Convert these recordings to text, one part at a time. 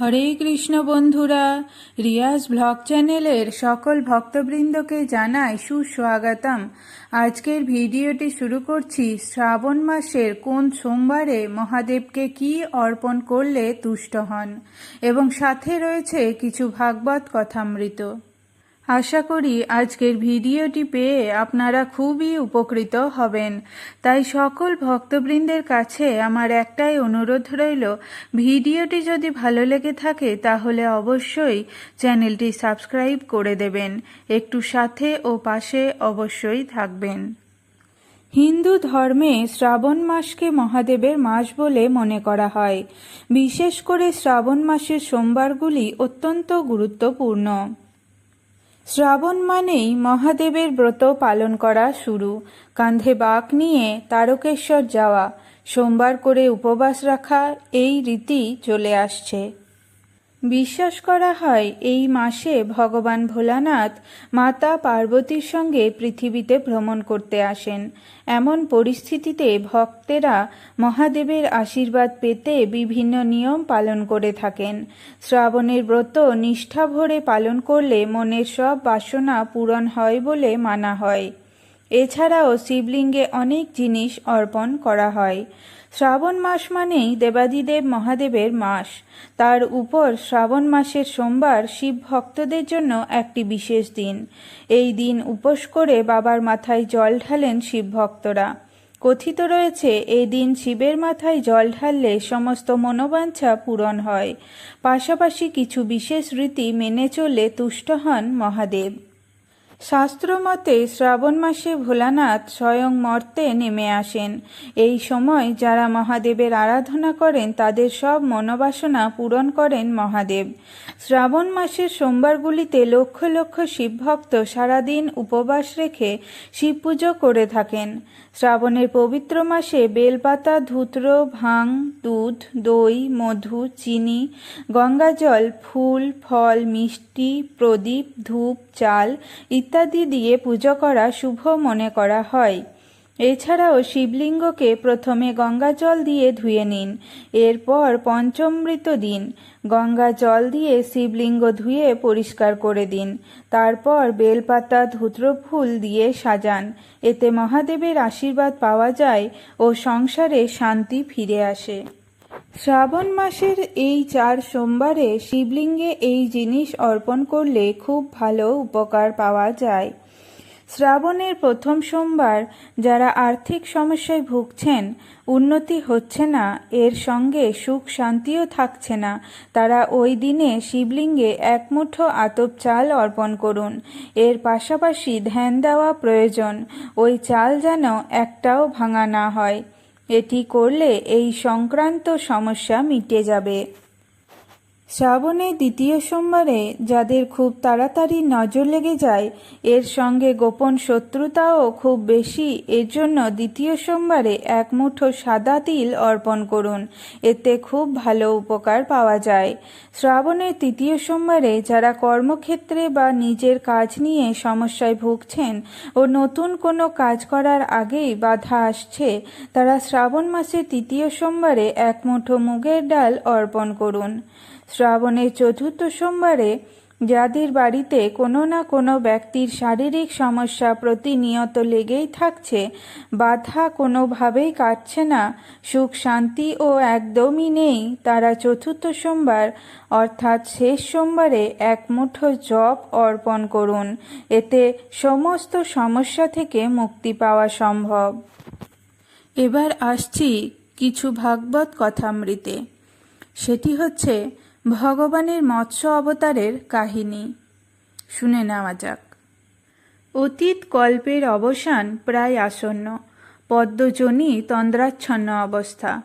হরে কৃষ্ণ বন্ধুরা, রিয়াজ ব্লগ চ্যানেলের সকল ভক্তবৃন্দকে জানাই সুস্বাগতম। আজকের ভিডিওটি শুরু করছি, শ্রাবণ মাসের কোন সোমবারে মহাদেবকে কি অর্পণ করলে তুষ্ট হন? এবং সাথে রয়েছে কিছু ভাগবত কথামৃত। আশা করি আজকের ভিডিওটি পেয়ে আপনারা খুবই উপকৃত হবেন। তাই সকল ভক্তবৃন্দের কাছে আমার একটাই অনুরোধ রইল, ভিডিওটি যদি ভালো লেগে থাকে তাহলে অবশ্যই চ্যানেলটি সাবস্ক্রাইব করে দেবেন। একটু সাথে ও পাশে অবশ্যই থাকবেন। হিন্দু ধর্মে শ্রাবণ মাসকে মহাদেবের মাস বলে মনে করা হয়। বিশেষ করে শ্রাবণ মাসের সোমবারগুলি অত্যন্ত গুরুত্বপূর্ণ। শ্রাবণ মানেই মহাদেবের ব্রত পালন করা শুরু। কাঁধে বাঁক নিয়ে তারকেশ্বর যাওয়া, সোমবার করে উপবাস রাখা, এই রীতি চলে আসছে। বিশ্বাস করা হয় এই মাসে ভগবান ভোলানাথ মাতা পার্বতীর সঙ্গে পৃথিবীতে ভ্রমণ করতে আসেন। এমন পরিস্থিতিতে ভক্তেরা মহাদেবের আশীর্বাদ পেতে বিভিন্ন নিয়ম পালন করে থাকেন। শ্রাবণের ব্রত নিষ্ঠা ভরে পালন করলে মনের সব বাসনা পূরণ হয় বলে মানা হয়। এছাড়াও শিবলিঙ্গে অনেক জিনিস অর্পণ করা হয়। শ্রাবণ মাস মানেই দেবাদিদেব মহাদেবের মাস। তার উপর শ্রাবণ মাসের সোমবার শিব ভক্তদের জন্য একটি বিশেষ দিন। এই দিন উপোস করে বাবার মাথায় জল ঢালেন শিব ভক্তরা। কথিত রয়েছে, এই দিন শিবের মাথায় জল ঢাললে সমস্ত মনোবাঞ্ছা পূরণ হয়। পাশাপাশি কিছু বিশেষ রীতি মেনে চলে তুষ্ট হন মহাদেব। শাস্ত্রমতে শ্রাবণ মাসে ভোলানাথ স্বয়ং মর্তে নেমে আসেন। এই সময় যারা মহাদেবের আরাধনা করেন, তাদের সব মনোবাসনা পূরণ করেন মহাদেব। শ্রাবণ মাসের সোমবারগুলিতে লক্ষ লক্ষ শিবভক্ত সারাদিন উপবাস রেখে শিব পুজো করে থাকেন। শ্রাবণের পবিত্র মাসে বেলপাতা, ধুত্র, ভাং, দুধ, দই, মধু, চিনি, গঙ্গাজল, ফুল, ফল, মিষ্টি, প্রদীপ, ধূপ, চাল ইত্যাদি দিয়ে পুজো করা শুভ মনে করা হয়। এছাড়াও শিবলিঙ্গকে প্রথমে গঙ্গা জল দিয়ে ধুয়ে নিন, এরপর পঞ্চমৃত দিন। গঙ্গা জল দিয়ে শিবলিঙ্গ ধুয়ে পরিষ্কার করে দিন, তারপর বেলপাতা ধুত্র ফুল দিয়ে সাজান। এতে মহাদেবের আশীর্বাদ পাওয়া যায় ও সংসারে শান্তি ফিরে আসে। শ্রাবণ মাসের এই চার সোমবারে শিবলিঙ্গে এই জিনিস অর্পণ করলে খুব ভালো উপকার পাওয়া যায়। শ্রাবণের প্রথম সোমবার যারা আর্থিক সমস্যায় ভুগছেন, উন্নতি হচ্ছে না, এর সঙ্গে সুখ শান্তিও থাকছে না, তারা ওই দিনে শিবলিঙ্গে এক মুঠো আতপ চাল অর্পণ করুন। এর পাশাপাশি ধ্যান দেওয়া প্রয়োজন, ওই চাল যেন একটাও ভাঙা না হয়। এটি করলে এই সংক্রান্ত সমস্যা মিটে যাবে। শ্রাবণের দ্বিতীয় সোমবারে যাদের খুব তাড়াতাড়ি নজর লেগে যায়, এর সঙ্গে গোপন শত্রুতাও খুব বেশি। এর জন্য দ্বিতীয় সোমবারে এক মুঠো সাদা তিল অর্পণ করুন। এতে খুব ভালো উপকার পাওয়া যায়। শ্রাবণের তৃতীয় সোমবারে যারা কর্মক্ষেত্রে বা নিজের কাজ নিয়ে সমস্যায় ভুগছেন ও নতুন কোনো কাজ করার আগেই বাধা আসছে, তারা শ্রাবণ মাসের তৃতীয় সোমবারে এক মুঠো মুগের ডাল অর্পণ করুন। শ্রাবণের চতুর্থ সোমবারে যাদের বাড়িতে কোনো না কোনো ব্যক্তির শারীরিক সমস্যা প্রতিনিয়ত লেগেই থাকছে, বাধা কোনোভাবেই কাটছে না, সুখ শান্তি ও একদমই নেই, তারা চতুর্থ সোমবার, অর্থাৎ শেষ সোমবারে এক মুঠো জপ অর্পণ করুন। এতে সমস্ত সমস্যা থেকে মুক্তি পাওয়া সম্ভব। এবার আসছি কিছু ভাগবত কথামৃতে। সেটি হচ্ছে ভগবানের মৎস্য অবতারের কাহিনী। শুনে নেওয়া যাক। অতীত কল্পের অবসান প্রায় আসন্ন। পদ্মজনী তন্দ্রাচ্ছন্ন অবস্থা।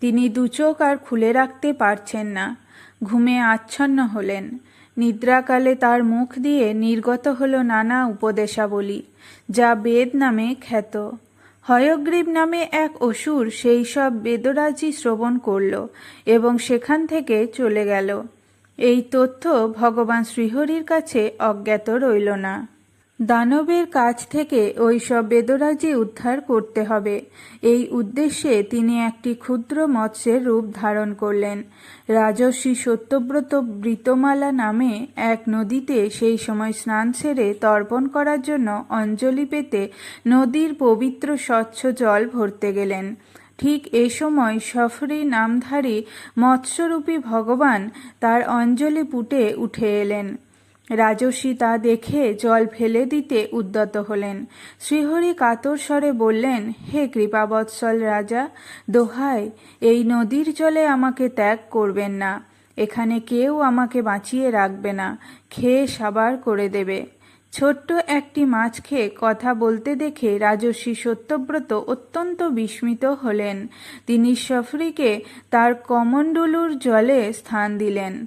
তিনি দুচোখ আর খুলে রাখতে পারছেন না। ঘুমে আচ্ছন্ন হলেন। নিদ্রাকালে তার মুখ দিয়ে নির্গত হল নানা উপদেশাবলী, যা বেদ নামে খ্যাত। হয়গ্রীব নামে এক অসুর সেই সব বেদরাজি শ্রবণ করল এবং সেখান থেকে চলে গেল। এই তথ্য ভগবান শ্রীহরির কাছে অজ্ঞাত রইল না। দানবের কাছ থেকে ওই সব বেদরাজি উদ্ধার করতে হবে। এই উদ্দেশ্যে তিনি একটি ক্ষুদ্র মৎস্যের রূপ ধারণ করলেন। রাজর্ষি সত্যব্রত বৃতমালা নামে এক নদীতে সেই সময় স্নান সেরে তর্পণ করার জন্য অঞ্জলি পেতে নদীর পবিত্র স্বচ্ছ জল ভরতে গেলেন। ঠিক এ সময় সফরি নামধারী মৎস্যরূপী ভগবান তার অঞ্জলি পুটে উঠে এলেন। রাজস্বী তা দেখে জল ফেলে দিতে উদ্যত হলেন। শ্রীহরি কাতর স্বরে বললেন, হে কৃপাবৎসল রাজা, দোহাই, এই নদীর জলে আমাকে ত্যাগ করবেন না। এখানে কেউ আমাকে বাঁচিয়ে রাখবে না, খেয়ে সাবার করে দেবে। ছোট্ট একটি মাছ খেয়ে কথা বলতে দেখে রাজস্বী সত্যব্রত অত্যন্ত বিস্মিত হলেন। তিনি সফরিকে তার কমণ্ডলুর জলে স্থান দিলেন।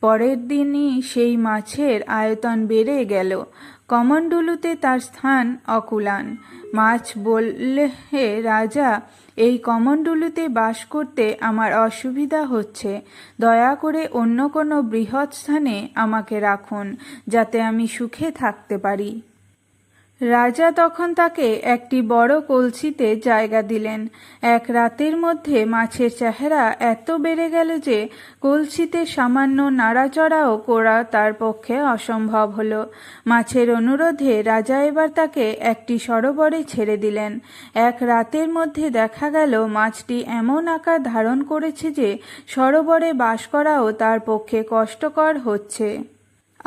পরের দিনই সেই মাছের আয়তন বেড়ে গেল। কমণ্ডলুতে তার স্থান অকুলান। মাছ বললে, হে রাজা, এই কমণ্ডলুতে বাস করতে আমার অসুবিধা হচ্ছে। দয়া করে অন্য কোনো বৃহৎ স্থানে আমাকে রাখুন, যাতে আমি সুখে থাকতে পারি। রাজা তখন তাকে একটি বড় কলসিতে জায়গা দিলেন। এক রাতের মধ্যে মাছের চেহারা এত বেড়ে গেল যে কলসিতে সামান্য নাড়াচড়াও করা তার পক্ষে অসম্ভব হলো। মাছের অনুরোধে রাজা এবার তাকে একটি সরোবরে ছেড়ে দিলেন। এক রাতের মধ্যে দেখা গেল মাছটি এমন আকার ধারণ করেছে যে সরোবরে বাস করাও তার পক্ষে কষ্টকর হচ্ছে।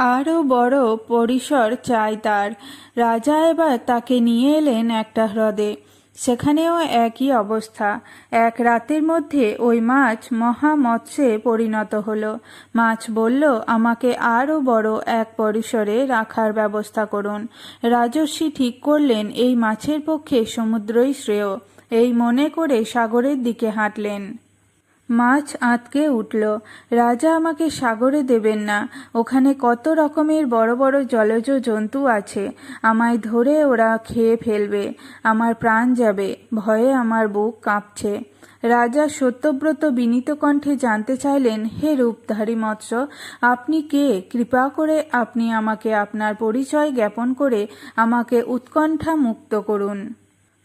আরও বড় পরিসর চাই তার। রাজা এবার তাকে নিয়ে এলেন একটা হ্রদে। সেখানেও একই অবস্থা। এক রাতের মধ্যে ওই মাছ মহা মৎস্যে পরিণত হলো। মাছ বলল, আমাকে আরও বড় এক পরিসরে রাখার ব্যবস্থা করুন। রাজস্বী ঠিক করলেন, এই মাছের পক্ষে সমুদ্রই শ্রেয়। এই মনে করে সাগরের দিকে হাঁটলেন। মাছ আঁতকে উঠল। রাজা আমাকে সাগরে দেবেন না। ওখানে কত রকমের বড় বড় জলজ জন্তু আছে। আমায় ধরে ওরা খেয়ে ফেলবে। আমার প্রাণ যাবে। ভয়ে আমার বুক কাঁপছে। রাজা সত্যব্রত বিনীত কণ্ঠে জানতে চাইলেন, হে রূপধারী মৎস্য, আপনি কে? কৃপা করে আপনি আমাকে আপনার পরিচয় জ্ঞাপন করে আমাকে উৎকণ্ঠা মুক্ত করুন।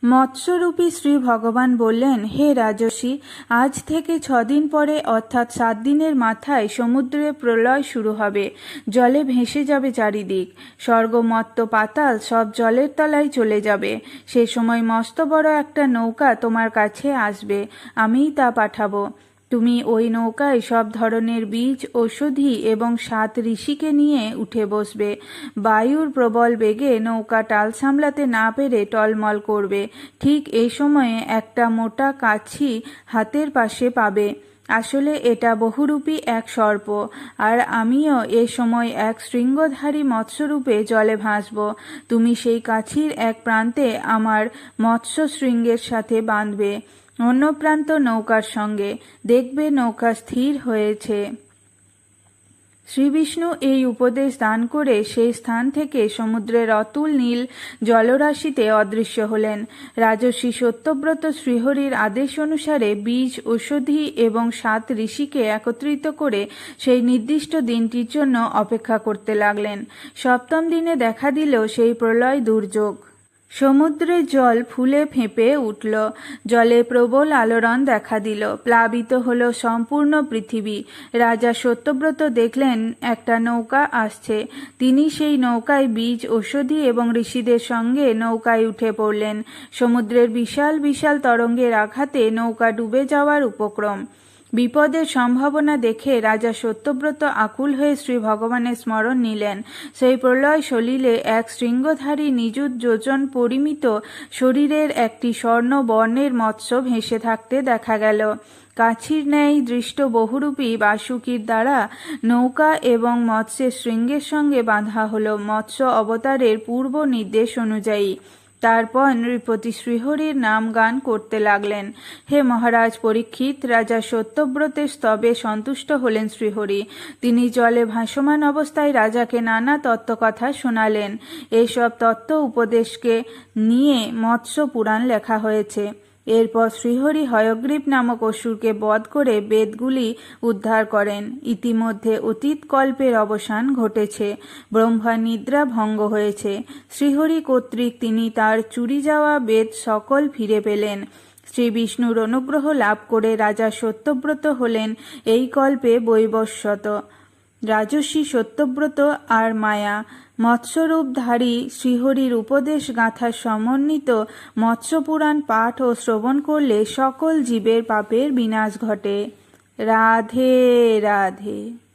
মৎস্যরূপী শ্রী ভগবান বললেন, হে রাজসী আজ থেকে ছদিন পরে, অর্থাৎ সাত দিনের মাথায় সমুদ্রে প্রলয় শুরু হবে। জলে ভেসে যাবে চারিদিক। স্বর্গমত্ত পাতাল সব জলের তলায় চলে যাবে। সে সময় মস্ত বড় একটা নৌকা তোমার কাছে আসবে। আমিই তা পাঠাবো। তুমি ওই নৌকায় সব ধরনের বীজ, ঔষধি এবং সাত ঋষিকে নিয়ে উঠে বসবে। বায়ুর প্রবল বেগে নৌকা টাল সামলাতে না পেরে টলমল করবে। ঠিক এই সময়ে একটা মোটা কাছি হাতের পাশে পাবে। আসলে এটা বহুরূপী এক সর্প, আর আমিও এ সময় এক শৃঙ্গধারী মৎস্যরূপে জলে ভাসব। তুমি সেই কাছির এক প্রান্তে আমার মৎস্য শৃঙ্গের সাথে বাঁধবে। অন্য প্রান্ত নৌকার সঙ্গে দেখবে নৌকা স্থির হয়েছে। শ্রীবিষ্ণু এই উপদেশ দান করে সেই স্থান থেকে সমুদ্রের অতুল নীল জলরাশিতে অদৃশ্য হলেন। রাজর্ষি সত্যব্রত শ্রীহরির আদেশ অনুসারে বীজ, ঔষধি এবং সাত ঋষিকে একত্রিত করে সেই নির্দিষ্ট দিনটির জন্য অপেক্ষা করতে লাগলেন। সপ্তম দিনে দেখা দিল সেই প্রলয় দুর্যোগ। সমুদ্রের জল ফুলে ফেঁপে উঠল। জলে প্রবল আলোড়ন দেখা দিল। প্লাবিত হল সম্পূর্ণ পৃথিবী। রাজা সত্যব্রত দেখলেন, একটা নৌকা আসছে। তিনি সেই নৌকায় বীজ, ঔষধি এবং ঋষিদের সঙ্গে নৌকায় উঠে পড়লেন। সমুদ্রের বিশাল বিশাল তরঙ্গের আঘাতে নৌকা ডুবে যাওয়ার উপক্রম। বিপদের সম্ভাবনা দেখে রাজা সত্যব্রত আকুল হয়ে শ্রী ভগবানের স্মরণ নিলেন। সেই প্রলয় সলিলে এক শৃঙ্গধারী নিযুত যোজন পরিমিত শরীরের একটি স্বর্ণ বর্ণের মৎস্য ভেসে থাকতে দেখা গেল। কাছির ন্যায় দৃষ্ট বহুরূপী বাসুকির দ্বারা নৌকা এবং মৎস্যের শৃঙ্গের সঙ্গে বাঁধা হল মৎস্য অবতারের পূর্ব নির্দেশ অনুযায়ী। তারপর নৃপতি শ্রীহরির নাম গান করতে লাগলেন। হে মহারাজ, পরীক্ষিত রাজা সত্যব্রতের স্তবে সন্তুষ্ট হলেন শ্রীহরি। তিনি জলে ভাসমান অবস্থায় রাজাকে নানা তত্ত্ব কথা শোনালেন। এসব তত্ত্ব উপদেশকে নিয়ে মৎস্য পুরাণ লেখা হয়েছে। এরপর শ্রীহরি হয়গ্রীব নামক অসুরকে বধ করে বেদগুলি উদ্ধার করেন। ইতিমধ্যে অতীত কল্পের অবসান ঘটেছে। ব্রহ্মা নিদ্রা ভঙ্গ হয়েছে। শ্রীহরি কর্তৃক তিনি তার চুরি যাওয়া বেদ সকল ফিরে পেলেন। শ্রী বিষ্ণুর অনুগ্রহ লাভ করে রাজা সত্যব্রত হলেন এই কল্পে বৈবস্বত রাজস্বী সত্যব্রত আর মায়া মৎস্যরূপধারী শ্রীহরির উপদেশ গাঁথার সমন্বিত মৎস্যপুরাণ পাঠ ও শ্রবণ করলে সকল জীবের পাপের বিনাশ ঘটে। রাধে রাধে।